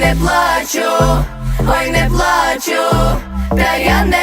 не плачу, ой, не плачу, та я не